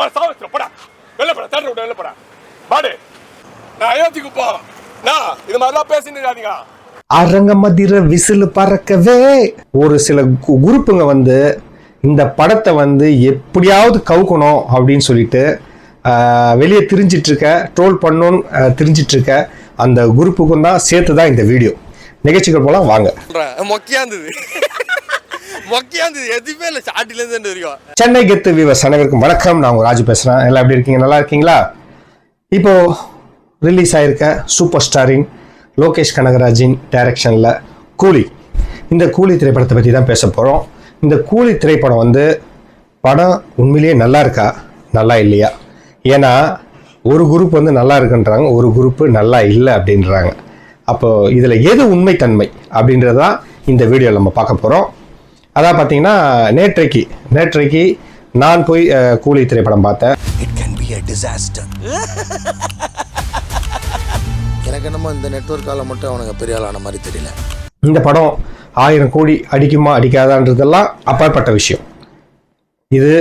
மாதிரி சாவத்துல போடா. வெளில போடா தேட்டர் விட்டு வெளில போடா. பாடு. நான் அயோத்திக்கு போ. நான் இது மாதிரிலாம் பேசிட்டு அரங்க மதிர விசில் பறக்கவே ஒரு சில கு- குரூப்புங்க வந்து இந்த படத்தை வந்து எப்படியாவது கவுக்கணும் அப்படின்னு சொல்லிட்டு ஆஹ், வெளியே திரிஞ்சிட்டு இருக்க ட்ரோல் பண்ணணும்னு இருக்க அந்த குரூப்புக்கும் தான் சேர்த்து தான் இந்த வீடியோ. நிகழ்ச்சிகள் போலாம் வாங்க. மொக்கையா இருந்தது. மொக்கையா இருந்தது எதுவுமே இல்லை. வரைக்கும் சென்னை கெத்து வியூவர்ஸ் அனைவருக்கும் வணக்கம். நான் உங்க ராஜு பேசுகிறேன் எல்லாம் எப்படி இருக்கீங்க? நல்லா இருக்கீங்களா? இப்போ ரிலீஸ் ஆயிருக்க சூப்பர் ஸ்டாரின் லோகேஷ் கனகராஜின் டைரக்ஷனில் கூலி. இந்த கூலி திரைப்படத்தை பற்றி தான் பேச போகிறோம் இந்த கூலி திரைப்படம் வந்து படம் உண்மையிலேயே நல்லா இருக்கா? நல்லா இல்லையா? ஏன்னா ஒரு குரூப் வந்து நல்லா இருக்குன்றாங்க ஒரு குரூப்பு நல்லா இல்லை அப்படின்றாங்க. அப்போது இதில் எது உண்மைத்தன்மை அப்படின்றதான் இந்த வீடியோவில் நம்ம பார்க்க போகிறோம் அதான் பார்த்தீங்கன்னா நேற்றைக்கு நேற்றைக்கு நான் போய் கூலி திரைப்படம் பார்த்தேன். It can be a disaster. எனக்கு என்னமோ இந்த நெட்ஒர்க்கால மட்டும் அவனுங்க பெரிய ஆளான மாதிரி தெரியல. இந்த படம் ஆயிரம் கோடி அடிக்குமா அடிக்காதான்றதெல்லாம் அப்பாற்பட்ட விஷயம். இது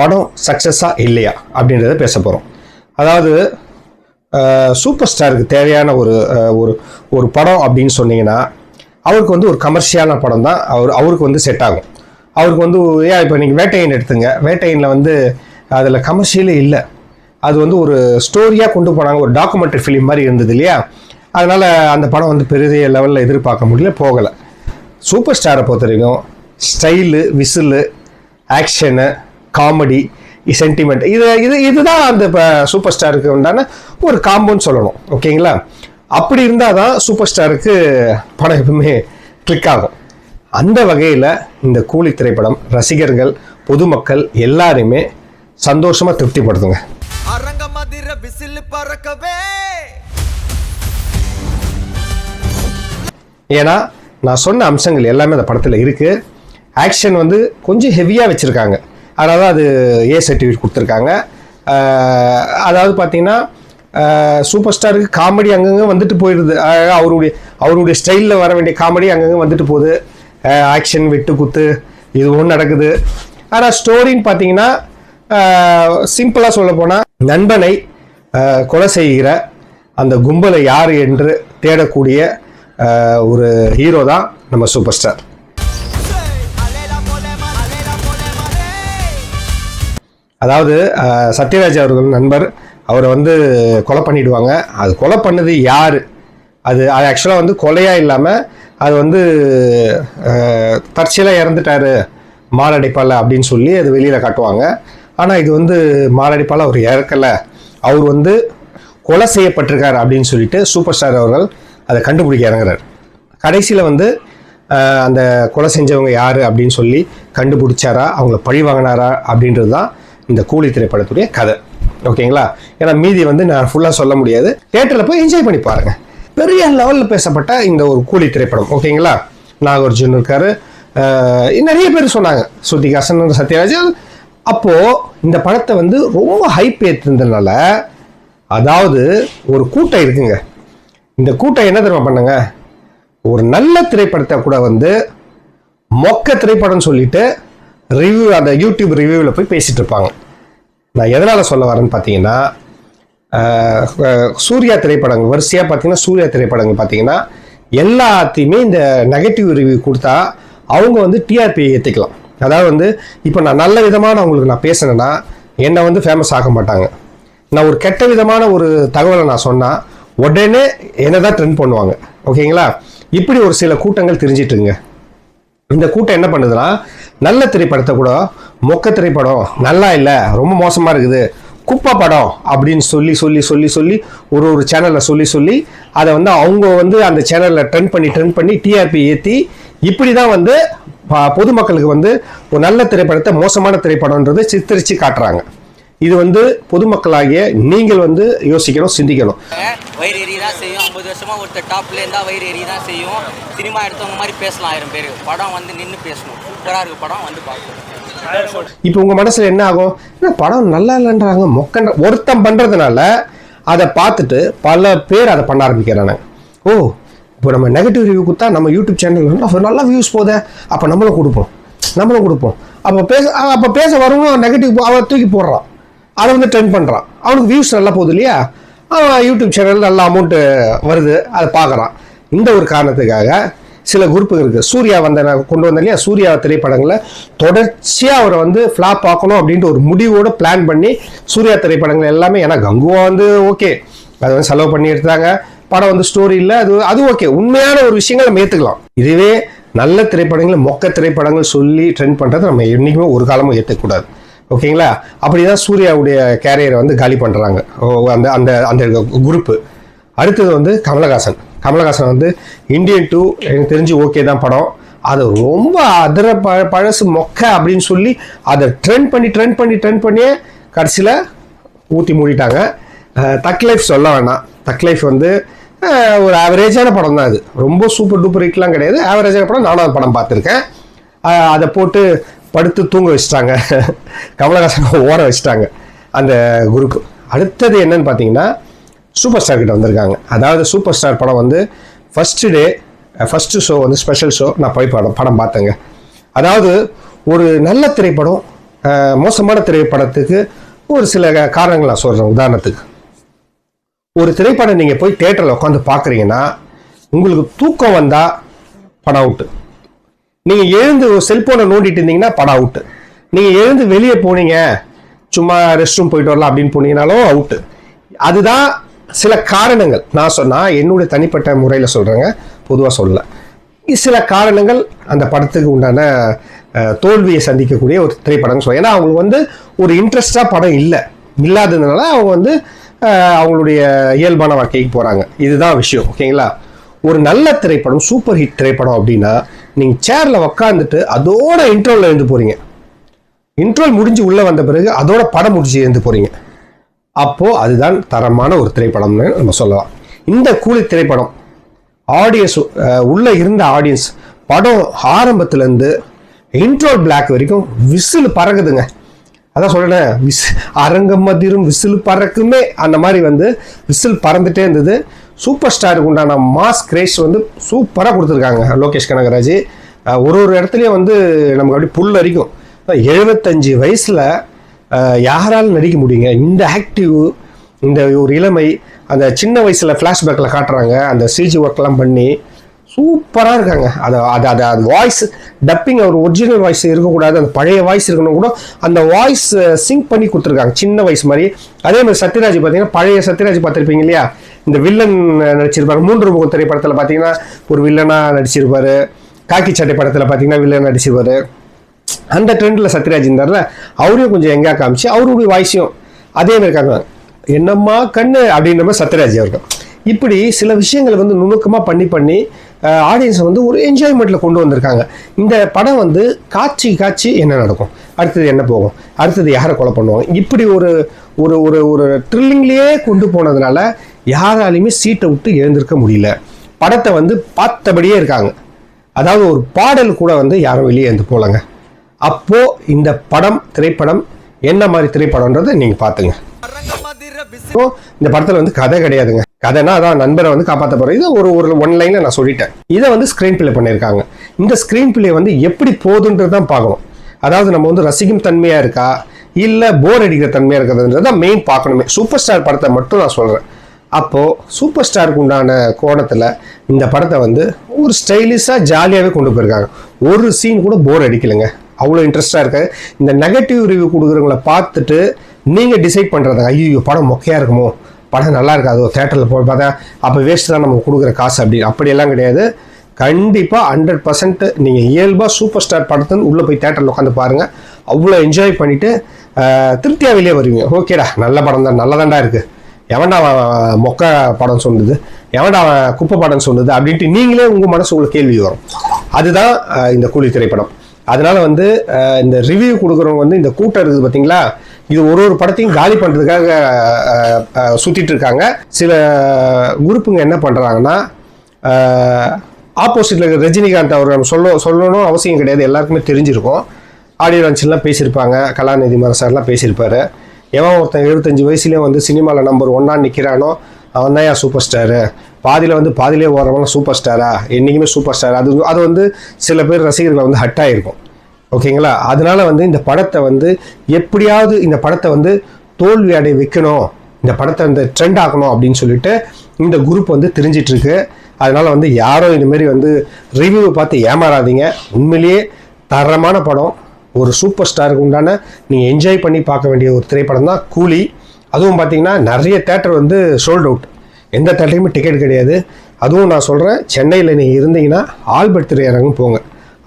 படம் சக்ஸஸா இல்லையா அப்படின்றத பேச போகிறோம் அதாவது சூப்பர் ஸ்டாருக்கு தேவையான ஒரு ஒரு ஒரு படம் அப்படின்னு சொன்னீங்கன்னா அவருக்கு வந்து ஒரு கமர்ஷியலான படம் தான் அவர் அவருக்கு வந்து செட் ஆகும். அவருக்கு வந்து ஏன் இப்போ நீங்கள் வேட்டையன் எடுத்துங்க. வேட்டையனில் வந்து அதில் கமர்ஷியலே இல்லை. அது வந்து ஒரு ஸ்டோரியாக கொண்டு போனாங்க. ஒரு டாக்குமெண்ட்ரி ஃபிலிம் மாதிரி இருந்தது இல்லையா? அதனால் அந்த படம் வந்து பெரிய லெவலில் எதிர்பார்க்க முடியல போகலை. சூப்பர் ஸ்டாரை பொறுத்த வரைக்கும் style whistle action comedy sentiment இது இது இதுதான் அந்த இப்போ சூப்பர் ஸ்டாருக்கு உண்டான ஒரு காம்போன்னு சொல்லணும். ஓகேங்களா அப்படி இருந்தால் தான் சூப்பர் ஸ்டாருக்கு படம் எப்பவுமே கிளிக் ஆகும். அந்த வகையில் இந்த கூலி திரைப்படம் ரசிகர்கள் பொதுமக்கள் எல்லாரையுமே சந்தோஷமாக திருப்திப்படுத்துங்க. ஏன்னா நான் சொன்ன அம்சங்கள் எல்லாமே அந்த படத்தில் இருக்குது ஆக்ஷன் வந்து கொஞ்சம் ஹெவியாக வச்சுருக்காங்க. அதனால தான் அது ஏ சர்டிஃபிகேட் கொடுத்துருக்காங்க. அதாவது பார்த்தீங்கன்னா சூப்பர் ஸ்டாருக்கு காமெடி அங்கங்கே வந்துட்டு போயிடுது ஆஹ் அவருடைய அவருடைய ஸ்டைலில் வர வேண்டிய காமெடி அங்கங்கே வந்துட்டு போகுது. ஆக்ஷன் வெட்டு குத்து இது ஒன்று நடக்குது. ஆனால் ஸ்டோரின்னு பார்த்தீங்கன்னா சிம்பிளாக சொல்ல போனால் நண்பனை கொலை செய்கிற அந்த கும்பலை யார் என்று தேடக்கூடிய ஒரு ஹீரோ தான் நம்ம சூப்பர் ஸ்டார் அதாவது சத்யராஜ் அவர்கள் நண்பர். அவரை வந்து கொலை பண்ணிடுவாங்க. அது கொலை பண்ணது யார்? அது அது ஆக்சுவலாக வந்து கொலையாக இல்லாமல் அது வந்து தற்செயலாக இறந்துட்டாரு மாரடைப்பால் அப்படின்னு சொல்லி அது வெளியில் காட்டுவாங்க. ஆனால் இது வந்து மாரடைப்பால் அவர் இறக்கலை. அவர் வந்து கொலை செய்யப்பட்டிருக்கார் அப்படின்னு சொல்லிட்டு சூப்பர் ஸ்டார் அவர்கள் அதை கண்டுபிடிக்க இறங்குறார். கடைசியில் வந்து அந்த கொலை செஞ்சவங்க யார் அப்படின்னு சொல்லி கண்டுபிடிச்சாரா? அவங்கள பழி வாங்கினாரா? அப்படின்றது தான் இந்த கூலி திரைப்படத்துடைய கதை. ஓகேங்களா? ஏன்னா மீதி வந்து நான் ஃபுல்லாக சொல்ல முடியாது. தேட்டரில் போய் என்ஜாய் பண்ணி பாருங்க. பெரிய லெவலில் பேசப்பட்ட இந்த ஒரு கூலி திரைப்படம் ஓகேங்களா? நாகார்ஜுன் இருக்கார். நிறைய பேர் சொன்னாங்க. ஸ்ருதிகாசன் சத்யராஜன். அப்போது இந்த படத்தை வந்து ரொம்ப ஹைப் ஏற்றிருந்ததுனால அதாவது ஒரு கூட்டம் இருக்குங்க. இந்த கூட்டம் என்ன தெரியுமா பண்ணுங்க? ஒரு நல்ல திரைப்படத்தை கூட வந்து மொக்க திரைப்படம்னு சொல்லிட்டு ரிவ்யூ அந்த யூடியூப் ரிவ்யூவில் போய் பேசிகிட்டு இருப்பாங்க. நான் எதனால் சொல்ல வரேன்னு பார்த்தீங்கன்னா சூர்யா திரைப்படங்கள் வரிசையாக பார்த்தீங்கன்னா சூர்யா திரைப்படங்கள் பார்த்தீங்கன்னா எல்லாத்தையுமே இந்த நெகட்டிவ் ரிவ்யூ கொடுத்தா அவங்க வந்து டிஆர்பி ஏற்றிக்கலாம் அதாவது வந்து இப்போ நான் நல்ல விதமான அவங்களுக்கு நான் பேசினேன்னா என்னை வந்து ஃபேமஸ் ஆக மாட்டாங்க. நான் ஒரு கெட்ட விதமான ஒரு தகவலை நான் சொன்னால் உடனே என்ன தான் ட்ரெண்ட் பண்ணுவாங்க. ஓகேங்களா இப்படி ஒரு சில கூட்டங்கள் தெரிஞ்சிட்டுங்க. இந்த கூட்டம் என்ன பண்ணுதுன்னா நல்ல திரைப்படத்தை கூட மொக்க திரைப்படம் நல்லா இல்லை ரொம்ப மோசமாக இருக்குது குப்பை படம் அப்படின்னு சொல்லி சொல்லி சொல்லி சொல்லி ஒரு ஒரு சேனலில் சொல்லி சொல்லி அதை வந்து அவங்க வந்து அந்த சேனலில் ட்ரெண்ட் பண்ணி ட்ரெண்ட் பண்ணி டிஆர்பி ஏற்றி இப்படி தான் வந்து பொதுமக்களுக்கு வந்து ஒரு நல்ல திரைப்படத்தை மோசமான திரைப்படம்ன்றது சித்தரித்து காட்டுறாங்க. இது வந்து பொதுமக்களாகிய நீங்கள் வந்து யோசிக்கணும் சிந்திக்கணும். வயிறு எரிய தான் செய்யும்? ஐம்பது வருஷமா ஒருத்தர் டாப்ல இருந்தா வயிறு எரிய தான் செய்யும்? சினிமா எடுத்தவங்க மாதிரி பேசலாம் ஆயிரம் பேர். படம் வந்து நின்று பேசணும். சூப்பராக இருக்கு படம் வந்து பார்க்கணும் இப்போ உங்க மனசுல என்ன ஆகும்? என்ன படம் நல்லா இல்லைன்றாங்க. மொக்கன்ற ஒருத்தன் பண்றதுனால அதை பார்த்துட்டு பல பேர் அதை பண்ண ஆரம்பிக்கிறாங்க. ஓ இப்போ நம்ம நெகட்டிவ் ரிவ்யூ கொடுத்தா நம்ம யூடியூப் சேனல் நல்லா வியூஸ் போதே. அப்போ நம்மளும் கொடுப்போம். நம்மளும் கொடுப்போம். அப்போ பேச அப்போ பேச வரவங்க நெகட்டிவ் அவன் தூக்கி போடுறான். அதை வந்து ட்ரெண்ட் பண்ணுறான் அவனுக்கு வியூஸ் நல்லா போகுது இல்லையா? அவன் யூடியூப் சேனல் நல்ல அமௌண்ட்டு வருது. அதை பார்க்குறான். இந்த ஒரு காரணத்துக்காக சில குரூப்புங்க இருக்குது சூர்யா வந்த நான் கொண்டு வந்தேன் இல்லையா? சூர்யா திரைப்படங்களை தொடர்ச்சியாக அவரை வந்து ஃப்ளாப் ஆக்கணும் அப்படின்ட்டு ஒரு முடிவோடு பிளான் பண்ணி சூர்யா திரைப்படங்கள் எல்லாமே ஏன்னா கங்குவா வந்து ஓகே அதை வந்து செலவு பண்ணி எடுத்தாங்க படம் வந்து ஸ்டோரி இல்லை அது அது ஓகே உண்மையான ஒரு விஷயங்கள் நம்ம ஏற்றுக்கலாம் இதுவே நல்ல திரைப்படங்கள் மொக்க திரைப்படங்கள் சொல்லி ட்ரெண்ட் பண்ணுறது நம்ம என்றைக்குமே ஒரு காலமும் ஏற்றுக்கூடாது ஓகேங்களா? அப்படி தான் சூர்யாவுடைய கேரியரை வந்து காலி பண்ணுறாங்க அந்த அந்த அந்த குரூப்பு. அடுத்தது வந்து கமலஹாசன். கமலஹாசன் வந்து இந்தியன் டூ எனக்கு தெரிஞ்சு ஓகே தான் படம். அது ரொம்ப அதிர ப பழசு மொக்க அப்படின்னு சொல்லி அதை ட்ரெண்ட் பண்ணி ட்ரெண்ட் பண்ணி ட்ரெண்ட் பண்ணியே கடைசியில் ஊற்றி மூடிட்டாங்க. தக் லைஃப் சொல்ல வேணாம். தக் லைஃப் வந்து ஒரு ஆவரேஜான படம் தான் அது. ரொம்ப சூப்பர் டூப்பர் ஹிட்லாம் கிடையாது. ஆவரேஜான படம் நானும் அந்த படம் பார்த்துருக்கேன். அதை போட்டு படுத்து தூங்க வச்சுட்டாங்க. கமலஹாசன் ஓட வச்சுட்டாங்க அந்த குரூப் அடுத்தது என்னன்னு பார்த்தீங்கன்னா சூப்பர் ஸ்டார் கிட்ட வந்திருக்காங்க. அதாவது சூப்பர் ஸ்டார் படம் வந்து ஃபஸ்ட்டு டே ஃபஸ்ட்டு ஷோ வந்து ஸ்பெஷல் ஷோ நான் போய் படம் படம் பார்த்தேங்க. அதாவது ஒரு நல்ல திரைப்படம் மோசமான திரைப்படத்துக்கு ஒரு சில காரணங்கள் நான் சொல்கிறேன் உதாரணத்துக்கு ஒரு திரைப்படம் நீங்கள் போய் தேட்டரில் உட்காந்து பார்க்குறீங்கன்னா உங்களுக்கு தூக்கம் வந்தால் படம் அவுட்டு நீங்கள் எழுந்து ஒரு செல்ஃபோனை நோண்டிட்டு இருந்தீங்கன்னா படம் அவுட்டு நீங்கள் எழுந்து வெளியே போனீங்க சும்மா ரெஸ்ட் ரூம் போயிட்டு வரலாம் அப்படின்னு போனீங்கனாலும் அவுட்டு அதுதான் சில காரணங்கள் நான் சொன்னால் என்னுடைய தனிப்பட்ட முறையில் சொல்கிறேங்க பொதுவாக சொல்லலை. சில காரணங்கள் அந்த படத்துக்கு உண்டான தோல்வியை சந்திக்கக்கூடிய ஒரு திரைப்படம் சொல்ல ஏன்னா அவங்களுக்கு வந்து ஒரு இன்ட்ரெஸ்டாக படம் இல்லை. இல்லாததுனால அவங்க வந்து அவங்களுடைய இயல்பான வாழ்க்கைக்கு போகிறாங்க இதுதான் விஷயம் ஓகேங்களா ஒரு நல்ல திரைப்படம் சூப்பர் ஹிட் திரைப்படம் அப்படின்னா நீங்கள் சேரில் உக்காந்துட்டு அதோட இன்ட்ரோவில் இருந்து போகிறீங்க இன்ட்ரோல் முடிஞ்சு உள்ளே வந்த பிறகு அதோட படம் முடிஞ்சு இருந்து போகிறீங்க அப்போது அதுதான் தரமான ஒரு திரைப்படம்னு நம்ம சொல்லலாம். இந்த கூலி திரைப்படம் ஆடியன்ஸ் உள்ளே இருந்த ஆடியன்ஸ் படம் ஆரம்பத்துலேருந்து இன்ட்ரோல் பிளாக் வரைக்கும் விசில் பறக்குதுங்க. அதான் சொல்கிறேன் விஸ் அரங்கம் மதிரும் விசில் பறக்குமே அந்த மாதிரி வந்து விசில் பறந்துட்டே இருந்தது. சூப்பர் ஸ்டாருக்கு உண்டான மாஸ் கிரேஸ் வந்து சூப்பராக கொடுத்துருக்காங்க லோகேஷ் கனகராஜ். ஒரு ஒரு இடத்துலையும் வந்து நமக்கு அப்படி புல் அரிக்கும். எழுபத்தஞ்சு வயசில் யாராலும் நடிக்க முடியுங்க? இந்த ஆக்டிவ் இந்த ஒரு இளமை அந்த சின்ன வயசில் ஃப்ளாஷ்பேக்கில் காட்டுறாங்க. அந்த சிஜி ஒர்க்லாம் பண்ணி சூப்பராக இருக்காங்க. அதை அது அது அது வாய்ஸ் டப்பிங் அவர் ஒரிஜினல் வாய்ஸ் இருக்கக்கூடாது. அந்த பழைய வாய்ஸ் இருக்கணும் கூட அந்த வாய்ஸ் சிங்க் பண்ணி கொடுத்துருக்காங்க. சின்ன வயசு மாதிரி. அதே மாதிரி சத்யராஜ் பார்த்தீங்கன்னா பழைய சத்யராஜ் பார்த்துருப்பீங்க இல்லையா? இந்த வில்லன் நடிச்சிருப்பாரு. மூன்று முகம் திரைப்படத்தில் பார்த்தீங்கன்னா ஒரு வில்லனாக நடிச்சிருப்பாரு. காக்கி சட்டை படத்தில் பார்த்தீங்கன்னா வில்லன் நடிச்சிருப்பாரு. அந்த ட்ரெண்டில் சத்யராஜ் இருந்தார்ல அவரையும் கொஞ்சம் எங்கேயா காமிச்சு அவருடைய வாய்ஸையும் அதே மாதிரி இருக்காங்க என்னம்மா கண்ணு? அப்படின்ற மாதிரி சத்யராஜ் அவர்கள். இப்படி சில விஷயங்களை வந்து நுணுக்கமாக பண்ணி பண்ணி ஆடியன்ஸை வந்து ஒரு என்ஜாய்மெண்ட்டில் கொண்டு வந்திருக்காங்க. இந்த படம் வந்து காட்சி காட்சி என்ன நடக்கும்? அடுத்தது என்ன போகும்? அடுத்தது யாரை கொலை பண்ணுவாங்க? இப்படி ஒரு ஒரு ஒரு ஒரு த்ரில்லிங்லேயே கொண்டு போனதுனால யாராலையுமே சீட்டை விட்டு எழுந்திருக்க முடியல. படத்தை வந்து பார்த்தபடியே இருக்காங்க. அதாவது ஒரு பாடல் கூட வந்து யாரும் வெளியே இருந்து போகலங்க. அப்போ இந்த படம் திரைப்படம் என்ன மாதிரி திரைப்படம்ன்றதை நீங்க பாத்துங்க இப்போ இந்த படத்துல வந்து கதை கிடையாதுங்க. கதைனா அதான் நண்பரை வந்து காப்பாற்ற போறோம். இதை ஒரு ஒரு ஒன் லைன்ல நான் சொல்லிட்டேன். இதை வந்து ஸ்கிரீன் பிளே பண்ணியிருக்காங்க. இந்த ஸ்கிரீன் பிளே வந்து எப்படி போகுதுன்றது தான் பார்க்கணும். அதாவது நம்ம வந்து ரசிக்கும் தன்மையா இருக்கா? இல்லை போர் அடிக்கிற தன்மையாக இருக்கிறதுன்றது தான் மெயின் பார்க்கணுமே. சூப்பர் ஸ்டார் படத்தை மட்டும் நான் சொல்கிறேன் அப்போது சூப்பர் ஸ்டாருக்கு உண்டான கோணத்தில் இந்த படத்தை வந்து ஒரு ஸ்டைலிஷாக ஜாலியாகவே கொண்டு போயிருக்காங்க. ஒரு சீன் கூட போர் அடிக்கலைங்க. அவ்வளோ இன்ட்ரெஸ்டாக இருக்கு. இந்த நெகட்டிவ் ரிவ்யூ கொடுக்குறவங்கள பார்த்துட்டு நீங்கள் டிசைட் பண்ணுறது ஐயோ படம் மொக்கையாக இருக்குமோ? படம் நல்லா இருக்காது? தேட்டரில் போய் பார்த்தா அப்போ வேஸ்ட் தான் நம்ம கொடுக்குற காசு அப்படி அப்படியெல்லாம் கிடையாது. கண்டிப்பாக ஹண்ட்ரட் பர்சன்ட் நீங்கள் இயல்பாக சூப்பர் ஸ்டார் படத்துன்னு உள்ளே போய் தேட்டரில் உட்காந்து பாருங்கள் அவ்வளோ என்ஜாய் பண்ணிவிட்டு திருப்தியாக வெளியே வருவீங்க. ஓகேடா நல்ல படம் தான் நல்லதாண்டா இருக்குது எவன்டா அவன் மொக்க படம் சொன்னது? எவன்டா அவன் குப்பை படம் சொன்னது? அப்படின்ட்டு நீங்களே உங்கள் மனசு உங்களுக்கு கேள்வி வரும். அதுதான் இந்த கூலி திரைப்படம். அதனால வந்து இந்த ரிவ்யூ கொடுக்குறவங்க வந்து இந்த கூட்டம் இருக்குது பார்த்தீங்களா இது ஒரு ஒரு படத்தையும் காலி பண்ணுறதுக்காக சுற்றிட்டு இருக்காங்க. சில குரூப்புங்க என்ன பண்ணுறாங்கன்னா ஆப்போசிட்டில் இருக்கிற ரஜினிகாந்த் அவர் நம்ம சொல்ல சொல்லணும் அவசியம் கிடையாது. எல்லாருக்குமே தெரிஞ்சிருக்கும். ஆடியோ லான்ச்லாம் பேசியிருப்பாங்க. கலாநிதி மர சார்லாம் பேசியிருப்பாரு. எவன் ஒருத்தன் எழுபத்தஞ்சு வயசுலேயே வந்து சினிமாவில் நம்பர் ஒன்னாக நிற்கிறானோ அவன் தான் சூப்பர் ஸ்டாரு பாதியில் வந்து பாதியிலே ஓடுறவங்க சூப்பர் ஸ்டாரா என்றைக்குமே சூப்பர் ஸ்டார் அது அது வந்து சில பேர் ரசிகர்கள் வந்து ஹட் ஆகிருக்கும் ஓகேங்களா அதனால வந்து இந்த படத்தை வந்து எப்படியாவது இந்த படத்தை வந்து தோல்வி அடைய வைக்கணும். இந்த படத்தை வந்து ட்ரெண்ட் ஆக்கணும் அப்படின்னு சொல்லிட்டு இந்த குரூப் வந்து தெரிஞ்சிட்ருக்கு. அதனால் வந்து யாரும் இந்தமாரி வந்து ரிவ்யூவை பார்த்து ஏமாறாதீங்க. உண்மையிலேயே தரமான படம். ஒரு சூப்பர் ஸ்டாருக்கு உண்டான நீங்கள் என்ஜாய் பண்ணி பார்க்க வேண்டிய ஒரு திரைப்படம் தான் கூலி. அதுவும் பார்த்தீங்கன்னா நிறைய தேட்டர் வந்து சோல்ட் அவுட் எந்த தேட்டருமே டிக்கெட் கிடையாது. அதுவும் நான் சொல்கிறேன் சென்னையில் நீங்கள் இருந்தீங்கன்னா ஆல்பர்ட் திரையரங்கம் போங்க.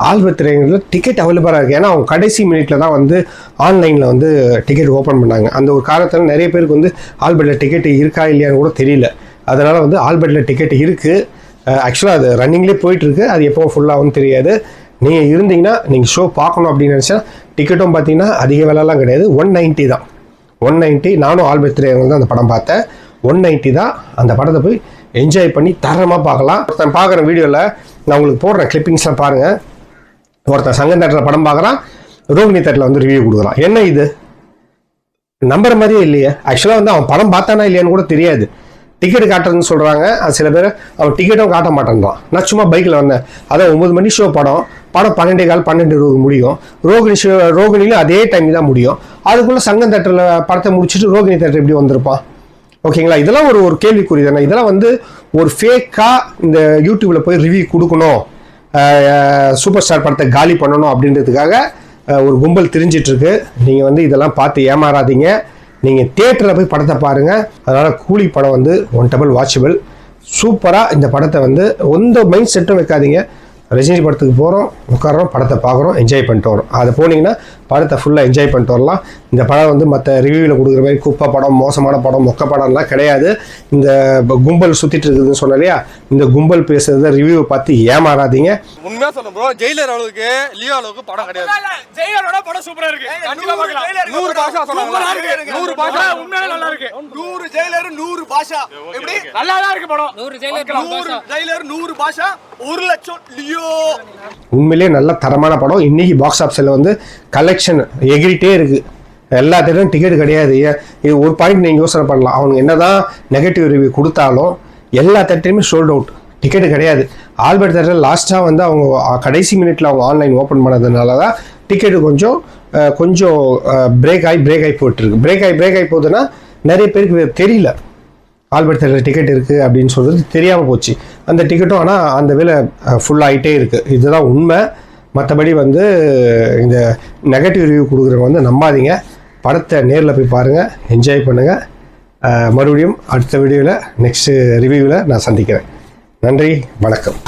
ஆல்பர்ட் திரையரங்கில் டிக்கெட் அவைலபிளாக இருக்குது ஏன்னா அவங்க கடைசி மினிட்ல தான் வந்து ஆன்லைனில் வந்து டிக்கெட் ஓப்பன் பண்ணாங்க. அந்த ஒரு காரணத்தில் நிறைய பேருக்கு வந்து ஆல்பர்ட்டில் டிக்கெட் இருக்கா இல்லையான்னு கூட தெரியல. அதனால் வந்து ஆல்பர்ட்டில் டிக்கெட் இருக்குது ஆக்சுவலாக அது ரன்னிங்லேயே போயிட்டுருக்கு. அது எப்போ ஃபுல்லாகவும் தெரியாது. நீங்கள் இருந்தீங்கன்னா நீங்கள் ஷோ பார்க்கணும் அப்படின்னு நினச்சா டிக்கெட்டும் பார்த்தீங்கன்னா அதிக விலைலாம் கிடையாது. ஒன் நைன்ட்டி தான். ஒன் நைன்ட்டி நானும் ஆல்பர்ட் திரையரங்கில் தான் அந்த படம் பார்த்தேன். ஒன் நைன்ட்டி தான் அந்த படத்தை போய் என்ஜாய் பண்ணி தரமாக பார்க்கலாம். ஒருத்தன் பார்க்குற வீடியோவில் நான் உங்களுக்கு போடுறேன் கிளிப்பிங்ஸ்லாம் பாருங்கள் ஒருத்தன் சங்கம் தேட்டரில் படம் பார்க்குறான் ரோகிணி தேட்டரில் வந்து ரிவ்யூ கொடுக்குறான். என்ன இது? நம்புற மாதிரியே இல்லையே. ஆக்சுவலாக வந்து அவன் படம் பார்த்தானா இல்லையான்னு கூட தெரியாது. டிக்கெட் காட்டுறதுன்னு சொல்கிறாங்க அது சில பேர் அவன் டிக்கெட்டும் காட்ட மாட்டேன்றான். நான் சும்மா பைக்கில் வந்தேன். அதான் ஒம்பது மணி ஷோ படம். படம் பன்னெண்டே கால் பன்னெண்டு இருபது முடியும். ரோகிணி ஷோ ரோகிணிலையும் அதே டைம் தான் முடியும். அதுக்குள்ளே சங்கம் தேட்டரில் படத்தை முடிச்சுட்டு ரோகிணி தேட்டர் எப்படி வந்திருப்பான்? ஓகேங்களா? இதெல்லாம் ஒரு ஒரு கேள்விக்குறி தானே. இதெல்லாம் வந்து ஒரு ஃபேக்காக இந்த யூடியூப்பில் போய் ரிவ்யூ கொடுக்கணும். சூப்பர் ஸ்டார் படத்தை காலி பண்ணணும் அப்படின்றதுக்காக ஒரு கும்பல் தெரிஞ்சிட்ருக்கு. நீங்கள் வந்து இதெல்லாம் பார்த்து ஏமாறாதீங்க. நீங்கள் தேட்டரில் போய் படத்தை பாருங்கள் அதனால் கூலி படம் வந்து ஒன் டபுள் வாட்சபிள் சூப்பராக இந்த படத்தை வந்து எந்த மைண்ட் செட்டும் வைக்காதீங்க. ரஜினி படத்துக்கு போகிறோம் உட்காரோம் படத்தை பார்க்குறோம் என்ஜாய் பண்ணிட்டு வரோம். அதை போனீங்கன்னா படத்தை ஃபுல்லாக என்ஜாய் பண்ணிட்டு வரலாம். இந்த படம் வந்து மற்ற ரிவ்யூவில் கொடுக்குற மாதிரி குப்பை படம் மோசமான படம் மொக்க படம்லாம் கிடையாது. இந்த கும்பல் சுற்றிட்டு இருக்குதுன்னு சொன்னேன் இல்லையா? இந்த கும்பல் பேசுறத ரிவ்யூவை பார்த்து ஏமாறாதீங்க. உண்மையா சொல்ல ப்ரோ ஜெயிலர் அளவுக்கு லியோ அளவுக்கு படம் கிடையாது. ஜெயிலரோட படம் சூப்பரா இருக்கு. கண்டிப்பா பார்க்கலாம். நூறு பாஷா நூறு பாஷா. உண்மையிலே நல்லா இருக்கு. நூறு ஜெயிலர் நூறு பாஷா. எப்படி? நல்லா தான் இருக்கு படம். நூறு ஜெயிலர் நூறு ஜெயிலர் நூறு பாஷா ஒரு லட்சம் லியோ உண்மையிலேயே நல்ல தரமான படம். இன்னைக்கு பாக்ஸ் ஆஃபீஸில் வந்து கலெக்ஷன் எகிரிட்டே இருக்குது எல்லா தேட்டரும் டிக்கெட் கிடையாது. ஏன் இது ஒரு பாயிண்ட் நீங்கள் யோசனை பண்ணலாம். அவங்க என்ன தான் நெகட்டிவ் ரிவ்யூ கொடுத்தாலும் எல்லா தேட்டரையுமே சோல்ட் அவுட் டிக்கெட் கிடையாது. ஆல்பர்ட் தேட்டர் லாஸ்ட்டாக வந்து அவங்க கடைசி மினிட்ல அவங்க ஆன்லைன் ஓப்பன் பண்ணதுனால தான் டிக்கெட்டு கொஞ்சம் கொஞ்சம் பிரேக் ஆகி பிரேக் ஆகி போயிட்டுருக்கு பிரேக் ஆகி பிரேக் ஆகி போகுதுன்னா நிறைய பேருக்கு தெரியல. ஆல்பர்ட் தேட்டர் டிக்கெட் இருக்குது அப்படின்னு சொல்கிறது தெரியாமல் போச்சு. அந்த டிக்கெட்டும் ஆனால் அந்த விலை ஃபுல்லாகிட்டே இருக்குது இதுதான் உண்மை. மற்றபடி வந்து இந்த நெகட்டிவ் ரிவ்யூ கொடுக்குறவங்க வந்து நம்பாதீங்க. படத்தை நேரில் போய் பாருங்கள் என்ஜாய் பண்ணுங்கள் மறுபடியும் அடுத்த வீடியோவில் நெக்ஸ்ட்டு ரிவ்யூவில் நான் சந்திக்கிறேன். நன்றி வணக்கம்.